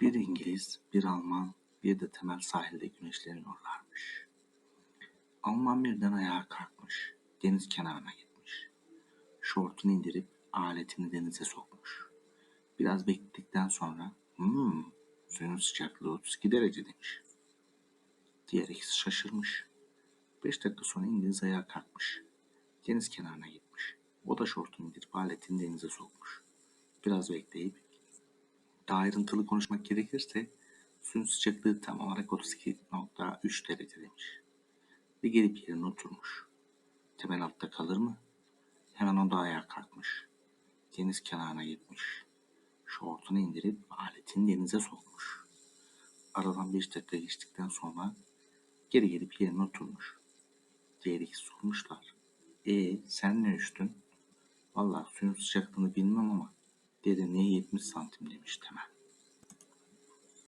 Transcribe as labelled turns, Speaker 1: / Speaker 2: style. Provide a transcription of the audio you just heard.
Speaker 1: Bir İngiliz, bir Alman, bir de Temel sahilde güneşleniyorlarmış. Alman birden ayağa kalkmış, deniz kenarına gitmiş. Şortunu indirip aletini denize sokmuş. Biraz bekledikten sonra, hmm, suyun sıcaklığı 32 derece demiş. Diğer ikisi şaşırmış. Beş dakika sonra İngiliz ayağa kalkmış. Deniz kenarına gitmiş. O da şortunu indirip aletini denize sokmuş. Biraz bekleyip daha ayrıntılı konuşmak gerekirse suyun sıcaklığı tam olarak 32.3 derece demiş. Ve gelip yerine oturmuş. Temel altta kalır mı? Hemen o da ayağa kalkmış. Deniz kenarına gitmiş. Şortunu indirip aletini denize sokmuş. Aradan 5 dakika geçtikten sonra geri gelip yerine oturmuş. Diğer ikisi sormuşlar. E sen ne üştün? Valla suyun sıcaklığını bilmem ama Dede niye 70 santim demiş Temel.